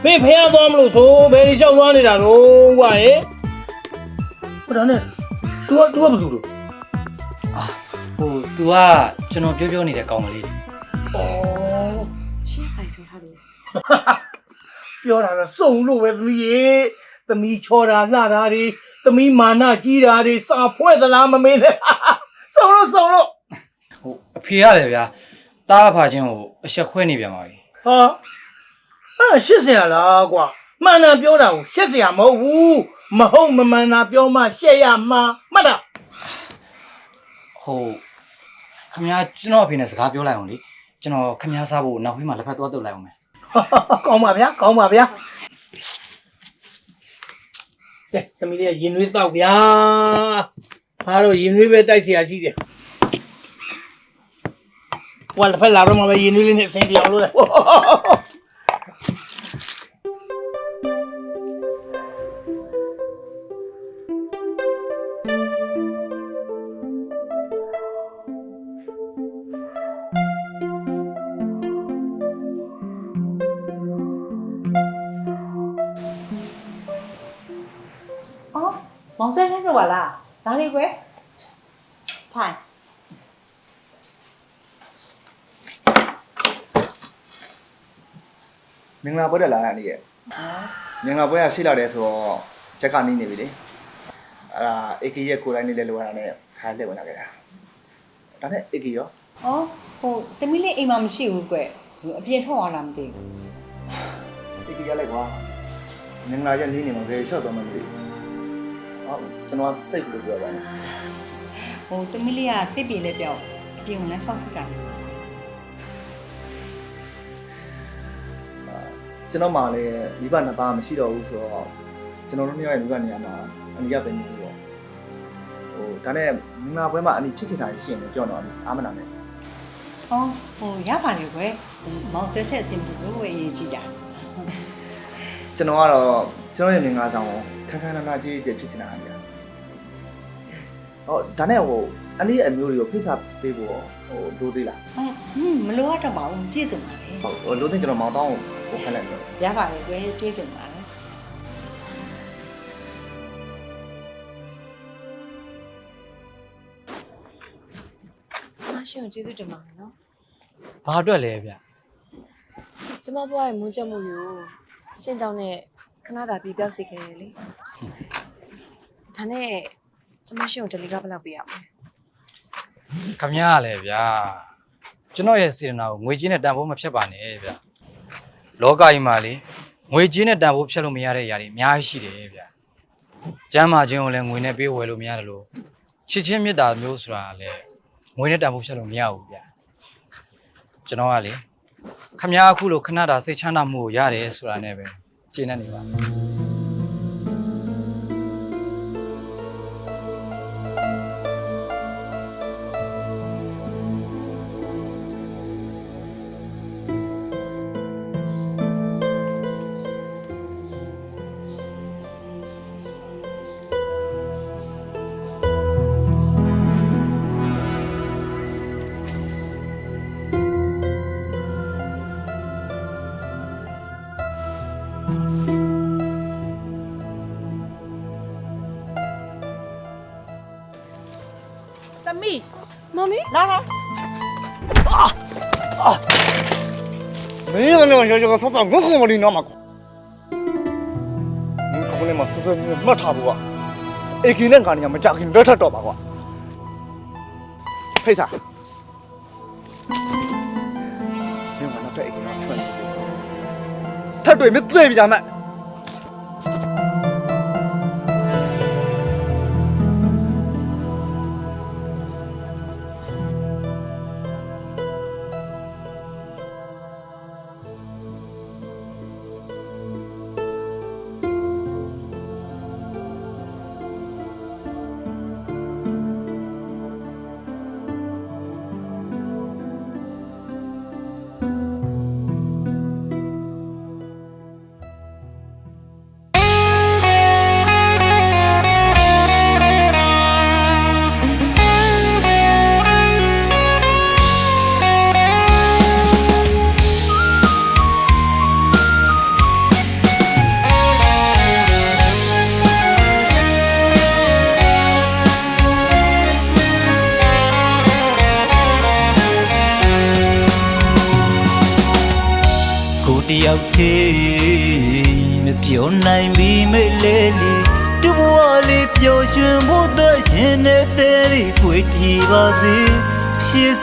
ဟာတာမင်းဖះသွားမလို့ဆိုဘယ်ဒီလျှောက်သွားနေတာတော့ကွာရေဟိုဒါနဲ့ तू က तू ကဘာလုပ်လို့ အာဟို तू ကကျွန်တော်ပြောပြောနေတဲ့ကောင်မလေး ဩ ရှင်းပိုင်ပြောထားတယ် ပြောတာတော့စုံလို့ပဲသမီးရေသမီးချော်တာလှတာတွေသမီးမာနကြီးတာတွေစာဖွဲ့သလားမမင်းလဲစုံလို့စုံလို့ ဟိုအဖေရတယ်ဗျာတားဖာချင်းကိုအဆက်ခွဲနေပြန်ပါပြီ ဟာ အဲ့ရှစ်ဆရာလားကွာမှန်တယ်ပြောတာကိုရှစ်ဆရာမဟုတ်ဘူးမဟုတ်မမှန်တာပြောမှရှက်ရမှာမှတ်တာ ဟိုခမ ्या ကျွန်တော်အဖေနဲ့စကားပြောလိုက်အောင်လေကျွန်တော်ခမ ्या စားဖို့နောက်ဖေးမှာလက်ဖက်သွားတုတ်လိုက်အောင်မယ် ကောင်းပါဗျာကောင်းပါဗျာကဲသမီးလေးကရင်နွေးတောက်ဗျာအားတော့ရင်နွေးပဲတိုက်เสียရှိတယ်ဝါလက်ဖက်လာတော့မှပဲရင်နွေးလေးနဲ့အစင်ပြောင်းလို့လေ အော်မောင်ဆဲထဲတော့ပါလားဒါလေးကွယ်ဖိုင် မင်္ဂလာပွဲတက်လာတဲ့နေ့ရဲ့မင်္ဂလာပွဲကရှိလာတယ်ဆိုတော့ချက်ကနီးနေပြီလေအဲ့ဒါအေကီရဲ့ကိုယ်တိုင်လေးလဲလိုရတာနဲ့ခါလက်ဝင်လာခဲ့တာဒါနဲ့အေကီရောအော်ဟိုတမီးလေးအိမ်မှာမရှိဘူးကွယ်ဟိုအပြင်ထွက်သွားလားမသိဘူးအေကီရလိုက်ကွာမင်္ဂလာရက်နီးနေမှာဘယ်လျှော့သွားမှမသိဘူးဟောကျွန်တော်ကစိတ်လို့ပြောပါမယ်ဟိုတမီးလေးကစိတ်ပြေလက်ပြောက်အပြင်ကလည်းဆောက်ဖြစ်တာ ကျွန်တော်မှလည်းမိဘနှစ်ပါးမရှိတော့ဘူးဆိုတော့ကျွန်တော်တို့နှစ်ယောက်ရဲ့မိဘနေရာမှာအနီးကပဲနေပြီးတော့ဟိုဒါနဲ့မင်္ဂလာပွဲမှာအနီးဖြစ်စင်တာရှိရင်လည်းပြောတော့အာမနာနဲ့အော်ဟိုရပါလေကွယ်ဟိုမောင်ဆဲထက်အဆင်ပြေလို့ဝယ်ရေးကြည့်တာကျွန်တော်ကတော့ကျွန်တော်ရဲ့မင်္ဂလာဆောင်ကိုခန်းခန်းနာနာကြီးကြီးဖြစ်နေတာဗျာဟောဒါနဲ့ဟိုအနီးအမျိုးတွေကိုဖိစားပေးဖို့ဟိုလိုသေးလားဟမ်ဟင်းမလိုအပ်တော့ပါဘူးပြည့်စုံပါလေဟုတ်ဟိုလိုသေးကျွန်တော်မောင်တောင်းကို ခက်လိုက်တော့ရပါလေကွယ်ပြည့်စုံပါလေမရှင်ကိုကျေးဇူးတင်ပါတယ်နော်ဘာအတွက်လဲဗျာကျမဘွားရဲ့မွန်းချက်မှုကိုရှင်းကြောင်းနဲ့ခဏတာပြီးပြောက်စေခဲ့တယ်လေဒါနဲ့ကျမရှင်ကိုတယ်လီကဘယ်လောက်ပေးရမလဲခမ ्या ကလည်းဗျာကျွန်တော်ရဲ့စေတနာကိုငွေချင်းနဲ့တန်ဖိုးမဖြတ်ပါနဲ့ဗျာ လောကကြီးမှာလေငွေချင်းနဲ့တန်ဖိုးဖြတ်လို့မရတဲ့ຢာတွေအများကြီးရှိတယ်ဗျာကျမ်းမာခြင်းကိုလည်းငွေနဲ့ပေးဝယ်လို့မရတယ်လို့ချစ်ချင်းမေတ္တာမျိုးဆိုတာကလည်းငွေနဲ့တန်ဖိုးဖြတ်လို့မရဘူးဗျာကျွန်တော်ကလေခမ ्या အခုလိုခဏတာစိတ်ချမ်းသာမှုကိုရတယ်ဆိုတာနဲ့ပဲကျေနပ်နေပါ မမီလာလာမင်းလည်းရောရောဆော့ဆော့ငုံငုံမလို့နော်မှာမင်းကမလေးမှာဆော့ဆော့မှတ်ထားဖို့ကအေကီနဲ့ကနေမကြခင်လက်ထပ်တော့ပါကွာဖိတ်စားမင်းကတော့အေကီနဲ့ထွက်နေတယ်ထပ်တွေ့မသိပြကြမှာ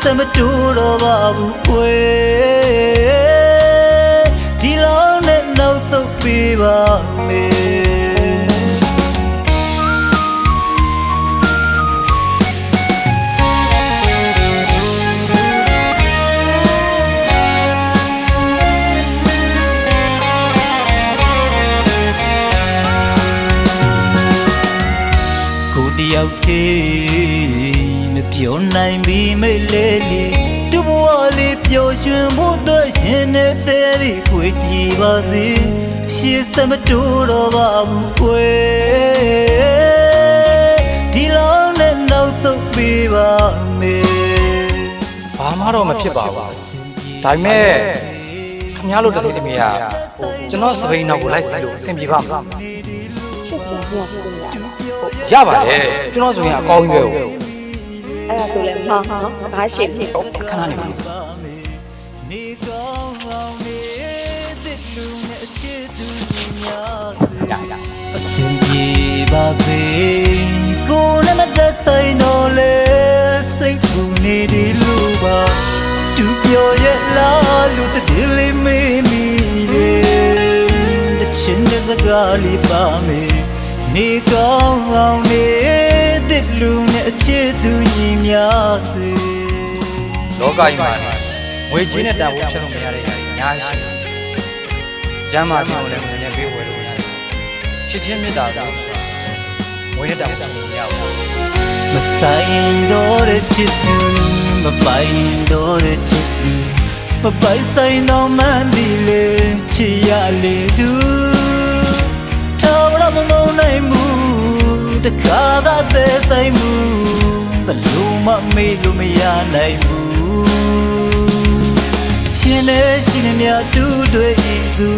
စမတူတော့ပါဘူးကွယ်ဒီလောက်နဲ့နောက်ဆုတ်ပေးပါမေကိုတယောက်တည်းမပြော နိုင်ပြီမေလေလေတူဘဝလေးပျော်ရွှင်ဖို့အတွက်ရှင်နေတဲ့ဒီကိုကြည့်ပါစေရှေ့စမတူတော့ပါဘူးကွယ်ဒီလောက်နဲ့နောက်ဆုတ်ပေးပါမေဘာမှတော့မဖြစ်ပါဘူးဒါပေမဲ့ခမရလို့တလေးတမီးကဟိုကျွန်တော်စပိန်နောက်ကိုလိုက်စီလို့အဆင်ပြေပါမလားရှစ်စင်ပြရစီလို့ရတယ်ရပါတယ်ကျွန်တော်ဆိုရင်အကောင်းကြီးပဲဟု တ်အဲ့ဒါဆိုလည်းဟာဟာစကားရှိပြီခဏနေပါနေကောင်းအောင်နေတဲ့လူနဲ့အချစ်သူများစေအစင်ပြေပါစေကိုယ်နဲ့မသက်ဆိုင်တော့လေစိတ်ပူနေဒီလူပါသူပြောရဲ့လားလူတည်းလေးမေးမိတယ်တချင်တဲ့စကားလေးပါမယ်နေကောင်းအောင်နေ တဲ့လူနဲ့အချစ်သူညီများစေလောကကြီးမှာငွေကြီးနဲ့တန်ဖိုးဖြတ်လို့မရတဲ့ຢာတွေအများကြီးရှိတယ်ကျမ်းမာခြင်းကိုလည်းငွေနဲ့ပေးဝယ်လို့ရတယ်ချစ်ချင်းမေတ္တာသာဆိုတာငွေနဲ့တန်ဖိုးဖြတ်လို့မရဘူးမဆိုင်တော့တဲ့ချစ်သူမပိုင်တော့တဲ့ချစ်သူမပိုင်ဆိုင်တော့မှန်ဒီလေချစ်ရလေသူတော်ရမမုန်းနိုင်ဘူး တခါကသေးဆိုင်မှုဘလို့မမေ့လို့မရနိုင်ဘူးရှင်နဲ့ရှင်နဲ့မြတ်တူတွေဤစု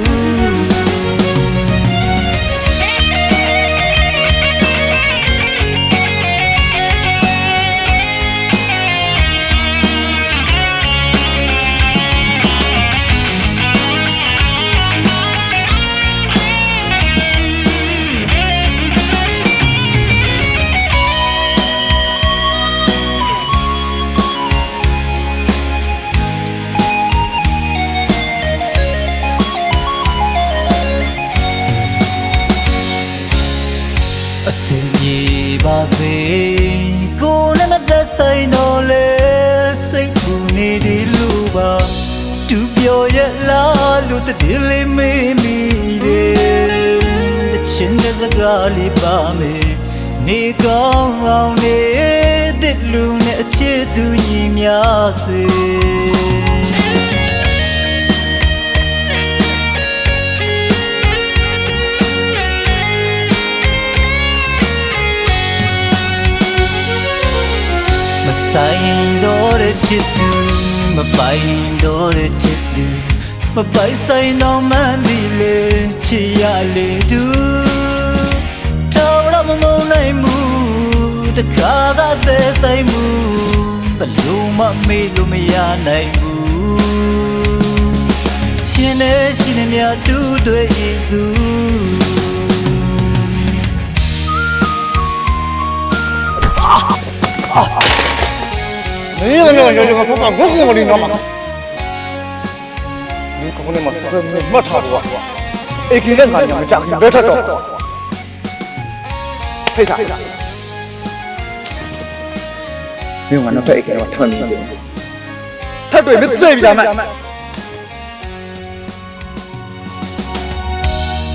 တည်းလေးမေးမိတယ်တချင်တဲ့စကားလေးပါမယ်နေကောင်းအောင်နေတဲ့လူနဲ့အချစ်သူညီများစေမဆိုင်တော့တဲ့ချစ်သူမပိုင်တော့တဲ့ချစ်သူ မပိုင်ဆိုင်တော့မှန်ဒီလေချစ်ရလေသူတော်ရမမုန်းနိုင်ဘူးတခါကသေးဆိုင်မှုဘလို့မမေ့လို့မရနိုင်ဘူးရှင်နဲ့ရှင်နဲ့မြတ်တူတွေယေစုမင်းလည်းရောရောဆောတာဘုက္ခုမလီနော်မဒီ ကောင်းနေမှာစမတ်ထားတော့အေကီနဲ့ငါညမတက်ဘယ်ထက်တော့ဖေးစားမင်းကတော့ဖဲအေကီတော့ထွန်းနေတယ်ထပ်တွေ့မသိပြီဒါမှ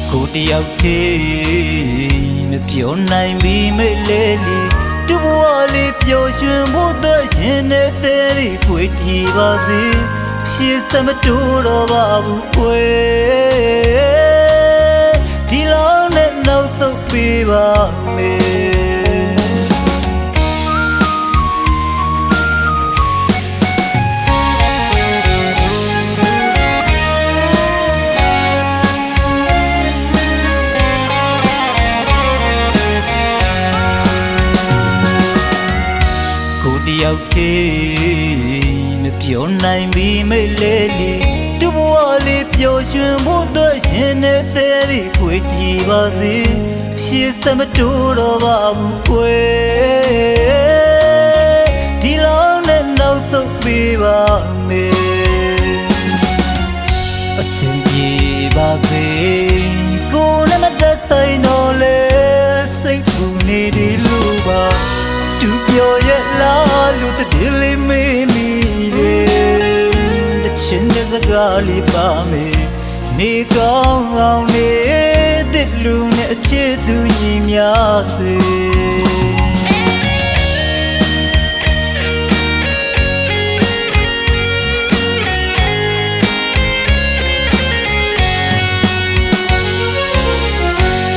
ကိုတယောက်တည်းမပြောနိုင်ပြီမေလေလေတူဘဝလေးပျော်ရွှင်ဖို့အတွက်ရှင်နေတဲ့ဒီကိုကြည့်ပါစေ ရှေ့စမတူတော့ပါဘူးကွယ်ဒီလောက်နဲ့နောက်ဆုတ်ပေးပါမေကိုတယောက်တည်း မပြောနိုင်ပြီမေလေလေတူဘဝလေးပျော်ရွှင်ဖို့အတွက်ရှင်နေတဲ့ဒီခွေကြည့်ပါစေရှေ့စမတိုးတော့ပါဘူးခွေဒီလောက်နဲ့နောက်ဆုတ်ပေးပါမယ် ကားလေးပါမယ်နေကောင်းအောင်နေတဲ့လူနဲ့အချစ်သူညီများစေ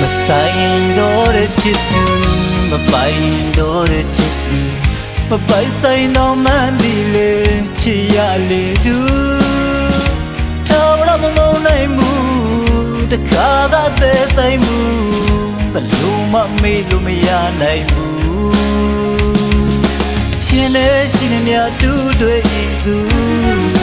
မဆိုင်တော့တဲ့ချစ်သူမပိုင်တော့တဲ့ချစ်သူမပိုင်ဆိုင်တော့မှန်ဒီလေချစ်ရလေသူထောင်ရ မမုန်းနိုင်မှုတခါသာတဲ့ဆိုင်မှုဘလို့မမေ့လို့မရနိုင်ဘူးရှင်နေရှင်နေမြတ်တူတွေဤစု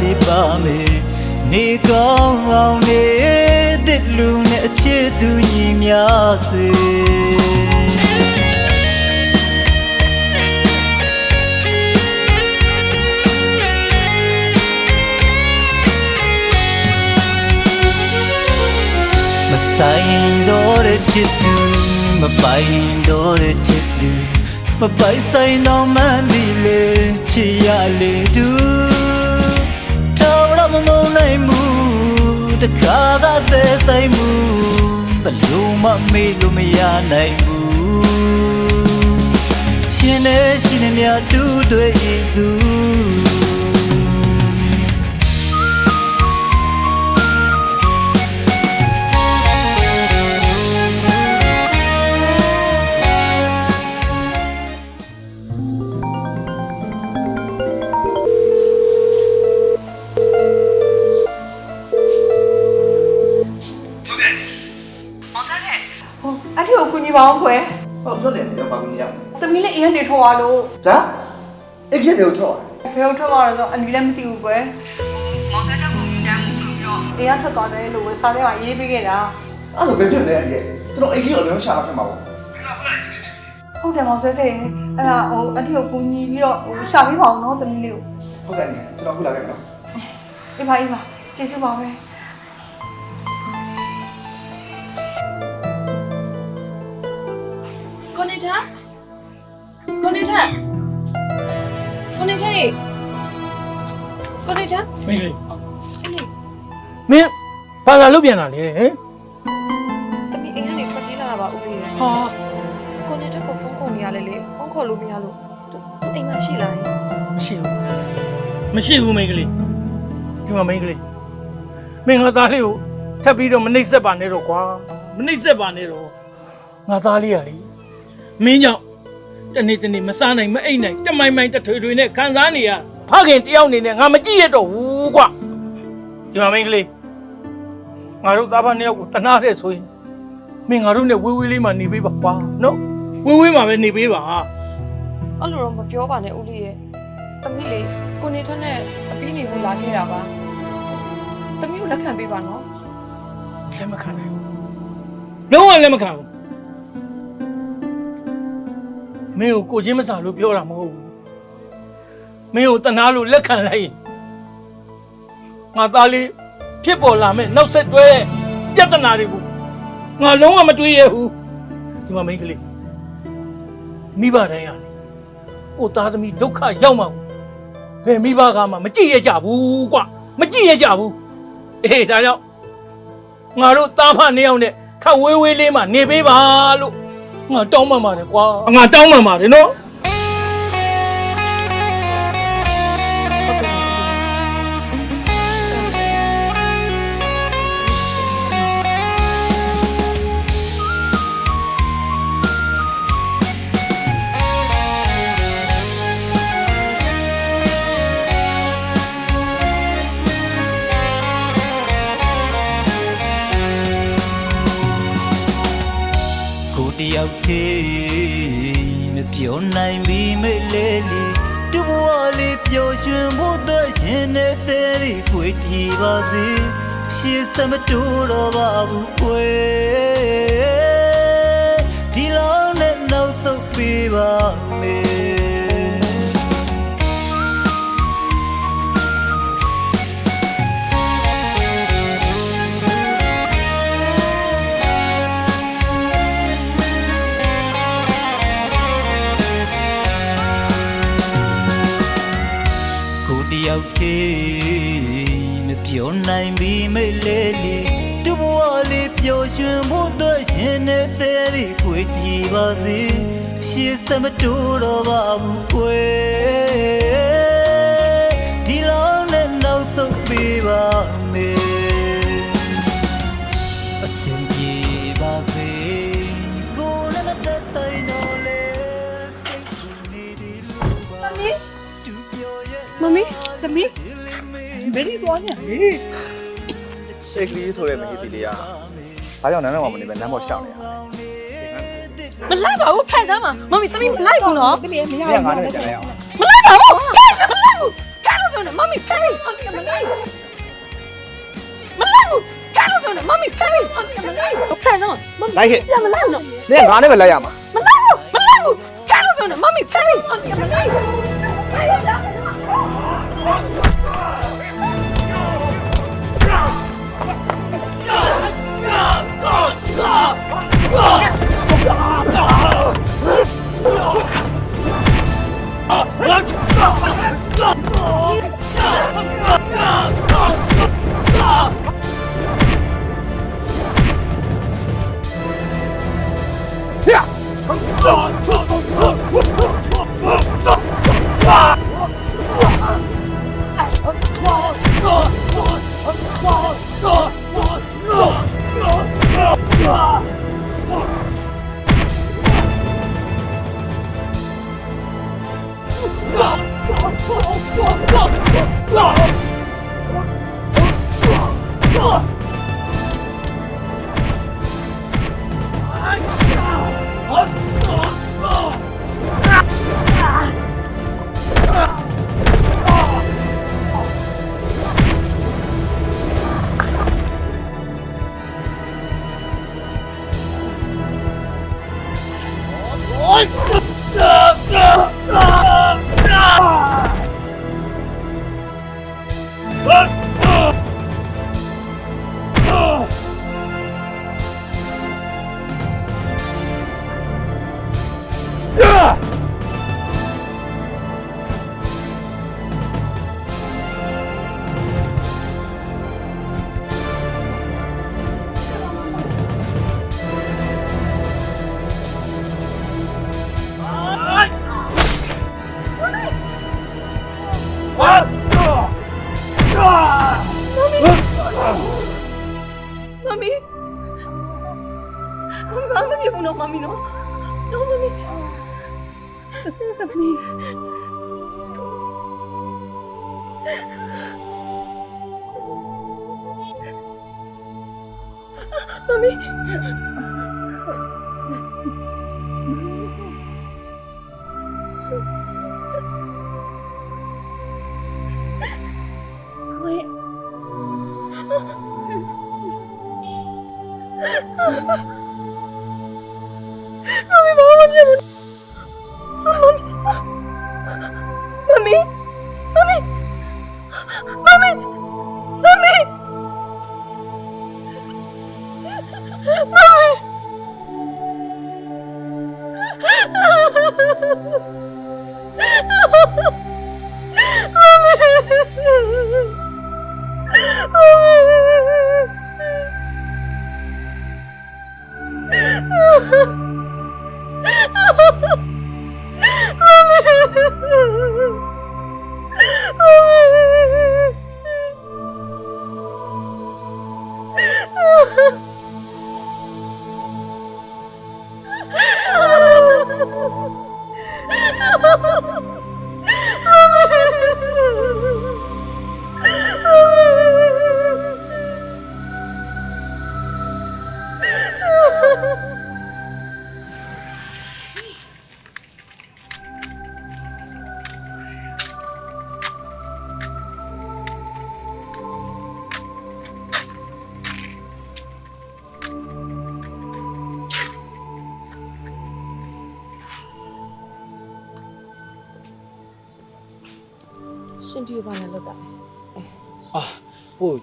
လေးပါမယ်နေကောင်းအောင်နေတဲ့လူနဲ့အချစ်သူညီများစေမဆိုင်တော့တဲ့ချစ်သူမပိုင်တော့တဲ့ချစ်သူမပိုင်ဆိုင်တော့မှန်ဒီလေချစ်ရလေသူ ထောင်ရမမုန်းနိုင်မှုတခါသာတဲ့ဆိုင်မှုဘလို့မမေ့လို့မရနိုင်ဘူးရှင်နေရှင်နေမြတ်တူတွေဤစု ပါအောင်ခွဲဟုတ်ပြောတယ်ရောပါဘူးညရသမီးလေးအရင်နေထော်ရလို့ဒါအပြည့်မျိုးထောက်ဘယ်လိုထွက်သွားလဲဆိုအနီလည်းမသိဘူးကွယ်မောင်ဆန်းတက်ကိုမြင်တယ်မှုဆိုပြီးတော့တရားထွက်သွားတယ်လို့ဝယ်စားထဲမှာရေးပေးခဲ့တာအဲ့ဒါဘယ်ဖြစ်လဲအဲ့ဒီကျွန်တော်အိတ်ကြီးအလုံးရှာမှာဖြစ်မှာပေါ့ဟုတ်တယ်မောင်ဆန်းတဲ့အဲ့ဒါဟိုအဲ့ဒီကိုကူညီပြီးတော့ဟိုရှာပေးပါအောင်နော်သမီးလေးကိုဟုတ်ကဲ့ညကျွန်တော်ခုလာခဲ့မယ်နော်အေးပါအေးပါကျေးဇူးပါပဲ နေထားကိုနေထားကိုနေထားရေကိုနေထားမင်းလေးမင်းဘာလာလုပ်ပြန်တာလဲဟင်တမီးအိမ်ကနေထွက်ပြေးလာတာပါဦးလေးရဟာကိုနေထားကိုဖုန်းခေါ်နေရလေလေဖုန်းခေါ်လို့မရလို့သူသူအိမ်မှာရှိလားယင်မရှိဘူးမရှိဘူးမိန်းကလေးဒီမှာမိန်းကလေးမင်းငါသားလေးကိုထပ်ပြီးတော့မနှိမ့်ဆက်ပါနဲ့တော့ကွာမနှိမ့်ဆက်ပါနဲ့တော့ငါသားလေးရလေ မင်းကြောင့်တနေ့တနေ့မစားနိုင်မအိပ်နိုင်တမိုင်မိုင်တထွေထွေနဲ့ခံစားနေရဖခင်တယောက်အနေနဲ့ငါမကြည့်ရတော့ဘူးကွာဒီမှာမိန်းကလေးငါတို့သားဖနှစ်ယောက်ကိုတနာတဲ့ဆိုရင်မင်းငါတို့နဲ့ဝေးဝေးလေးမှနေပေးပါကွာနော်ဝေးဝေးမှပဲနေပေးပါအဲ့လိုတော့မပြောပါနဲ့ဦးလေးရဲ့တမီးလေးကိုနေထားနဲ့အပီးနေဖို့လာခဲ့တာပါတမီးကိုလက်ခံပေးပါနော်လက်မခံနိုင်ဘူးလုံးဝလက်မခံဘူး မင်းကိုကိုချင်းမစာလို့ပြောတာမဟုတ်ဘူးမင်းကိုတနာလို့လက်ခံလိုက်ရင်ငါသားလေးဖြစ်ပေါ်လာမဲ့နောက်ဆက်တွဲတဲ့ပြဿနာတွေကိုငါလုံးဝမတွေးရဘူးဒီမှာမိန်းကလေးမိဘတိုင်းရတယ်ကိုသားသမီးဒုက္ခရောက်မှာဘယ်မိဘကမှမကြည့်ရကြဘူးကွာမကြည့်ရကြဘူးအေးဒါကြောင့်ငါတို့သားဖနေအောင်နဲ့ခတ်ဝေးဝေးလေးမှနေပေးပါလို့ ငါတောင်းပန်ပါတယ်ကွာငါတောင်းပန်ပါတယ်နော် ကိုတယောက်တည်းမပြောနိုင်ပြီမေလေးလေးတူဘဝလေးပျော်ရွှင်ဖို့တော့ရှင်နေတဲ့လေးခွေကြည့်ပါစေရှေ့စမတူတော့ပါဘူးကွယ် မမီသမီးဘယ်ဒီသွားနေလဲရှေ့ကလေးဆိုတဲ့မကြီးတီလေးကဘာကြောင့်နန်းတော်မှာမနေပဲလမ်းပေါ်ရှောင်နေရလဲမလိုက်ပါဘူးဖန်ဆန်းမှာမမီသမီးမလိုက်ဘူးနော်သမီးမရမင်းကငါနဲ့ကြံရအောင်မလိုက်ပါဘူးဖန်ဆန်းမလိုက်ဘူးဖန်လို့ပြောနေမမီဖန်ရီမလိုက်ဘူးမလိုက်ဘူးဖန်လို့ပြောနေမမီဖန်ရီမလိုက်ဘူးဖန်ဆန်းမမီလိုက်ခဲ့မလိုက်ဘူးနော်မင်းကငါနဲ့ပဲလိုက်ရမှာမလိုက်ဘူးမလိုက်ဘူးဖန်လို့ပြောနေမမီဖန်ရီမလိုက်ဘူး Come on! আমি ভগবানকে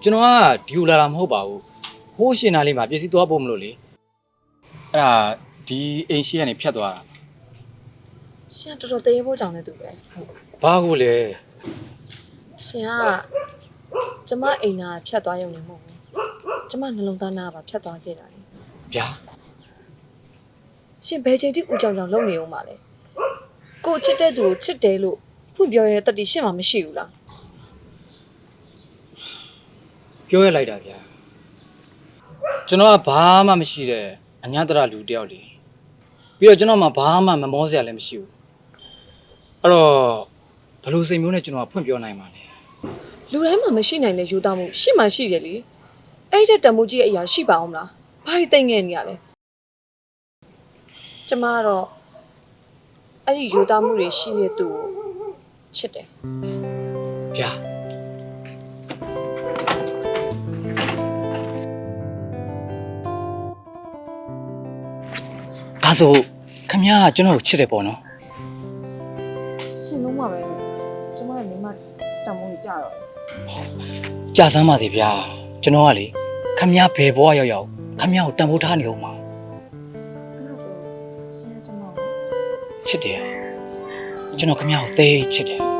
ကျွန်တော်ကဒီကိုလာတာမဟုတ်ပါဘူးဟိုးရှင်နာလေးမှာပစ္စည်းသွားဖို့မလို့လေအဲ့ဒါဒီအိမ်ရှိကနေဖြတ်သွားတာရှင်ကတော်တော်တရေဖို့ကြောင်နေသူပဲဘာကိုလဲရှင်ကကျမအိမ်နာဖြတ်သွားရုံနဲ့မဟုတ်ဘူးကျမနှလုံးသားနာပါဖြတ်သွားခဲ့တာလေဗျာရှင်ဘယ်ချိန်ထိဦးကြောင်ကြောင်လုံနေအောင်ပါလဲကိုချစ်တဲ့သူကိုချစ်တယ်လို့ဖွင့်ပြောရတဲ့တတိရှင်မှမရှိဘူးလား ပြောရလိုက်တာဗျာကျွန်တော်ကဘာမှမရှိတဲ့အညာတရလူတယောက်လေပြီးတော့ကျွန်တော်မှဘာမှမမောစရာလည်းမရှိဘူးအဲ့တော့ဘယ်လိုစိတ်မျိုးနဲ့ကျွန်တော်ကဖွင့်ပြောနိုင်မှာလဲလူတိုင်းမှာမရှိနိုင်တဲ့ယူသားမှုရှင့်မှရှိတယ်လေအဲ့ဒီတမှုကြီးရဲ့အရာရှိပါအောင်မလားဘာတွေသိငဲ့နေရလဲကျမကတော့အဲ့ဒီယူသားမှုတွေရှိတဲ့သူကိုချစ်တယ်ဗျာ ဒါဆိုခမရကကျွန်တော်ကိုချစ်တယ်ပေါ့နော်ရှင်လုံးမှာပဲကျွန်မရဲ့မိမတံမိုးကြီးကြတော့ကြာစမ်းပါစေဗျာကျွန်တော်ကလေခမရဘယ်ဘဝရောက်ရောက်ခမရကိုတံမိုးထားနေအောင်ပါအဲ့ဒါဆိုရှင်ကကျွန်တော်ကိုချစ်တယ်ကျွန်တော်ခမရကိုသေးချစ်တယ်